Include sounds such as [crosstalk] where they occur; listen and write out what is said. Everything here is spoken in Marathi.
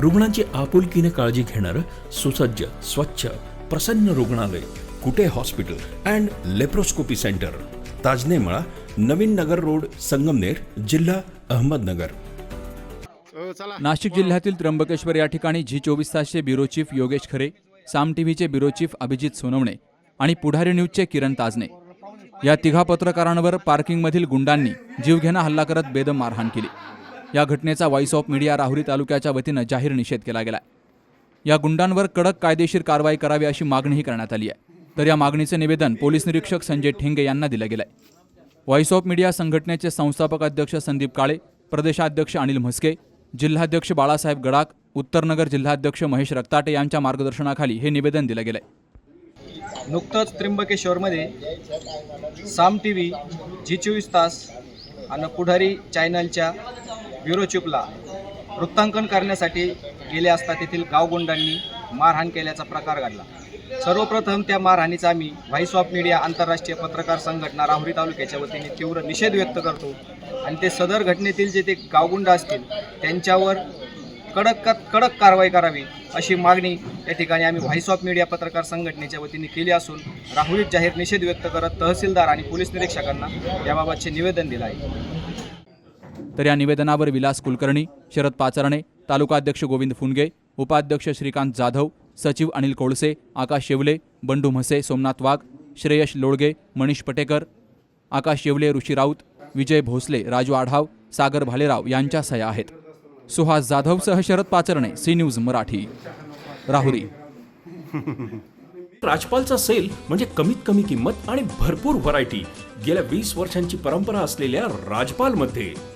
रुग्णांची आपुलकीने काळजी घेणारं सुसज्ज स्वच्छ प्रसन्न रुग्णालय Kute hospital and laparoscopy centre. Tajanemala Navin Nagar road Sangamner जिल्हा अहमदनगर. नाशिक जिल्ह्यातील त्र्यंबकेश्वर या ठिकाणी जी चोवीस तासचे ब्युरो चीफ योगेश खरे साम टीव्हीचे ब्युरो चीफ अभिजित सोनवणे आणि पुढारी न्यूजचे किरण ताजने. या तिघा पत्रकारांवर पार्किंगमधील गुंडांनी जीवघेणा हल्ला करत बेदम मारहाण केली. या घटनेचा व्हॉइस ऑफ मीडिया राहुरी तालुक्याच्या वतीनं जाहीर निषेध केला गेला या गुंडांवर कडक कायदेशीर कारवाई करावी अशी मागणीही करण्यात आली आहे. तर या मागणीचे निवेदन पोलीस निरीक्षक संजय ठेंगे यांना दिलं गेलंय. व्हॉइस ऑफ मीडिया संघटनेचे संस्थापक अध्यक्ष संदीप काळे प्रदेशाध्यक्ष अनिल म्हस्के जिल्हाध्यक्ष बाळासाहेब गडाक उत्तरनगर जिल्हाध्यक्ष महेश रक्ताटे यांच्या मार्गदर्शनाखाली हे निवेदन दिलं गेलंय. नुकतंच त्र्यंबकेश्वरमध्ये साम टी व्ही जी चोवीस तास आणि पुढारी चॅनलच्या ब्युरो वृत्तांकन करण्यासाठी गेले असता तेथील गावगुंडांनी मारहाण केल्याचा प्रकार घडला. सर्वप्रथम त्या मारहाणीचा आम्ही व्हाईस ऑफ मीडिया आंतरराष्ट्रीय पत्रकार संघटना राहुरी तालुक्याच्या वतीने तीव्र निषेध व्यक्त करतो आणि ते सदर घटनेतील जे ते गावगुंड असतील त्यांच्यावर कडक कडक कारवाई करावी अशी मागणी या ठिकाणी आम्ही व्हॉइस ऑफ मीडिया पत्रकार संघटनेच्या वतीने केली असून राहुरीत जाहीर निषेध व्यक्त करत तहसीलदार आणि पोलीस निरीक्षकांना याबाबतचे निवेदन दिलं आहे. तर या निवेदनावर विलास कुलकर्णी शरद पाचरणे तालुकाध्यक्ष गोविंद फुनगे उपाध्यक्ष श्रीकांत जाधव सचिव अनिल कोळसे आकाश शेवले बंडू म्हसे सोमनाथ वाघ श्रेयश लोळगे मनीष पटेकर आकाश शेवले ऋषी राऊत विजय भोसले राजू आढाव सागर भालेराव यांच्या सह्या आहेत. सुहास जाधवसह Sharad Pacharne C news Marathi. Rahuri. [laughs] राजपालचा sale म्हणजे कमीत कमी किंमत आणि भरपूर व्हरायटी गेल्या वीस वर्षांची परंपरा असलेल्या राजपालमध्ये.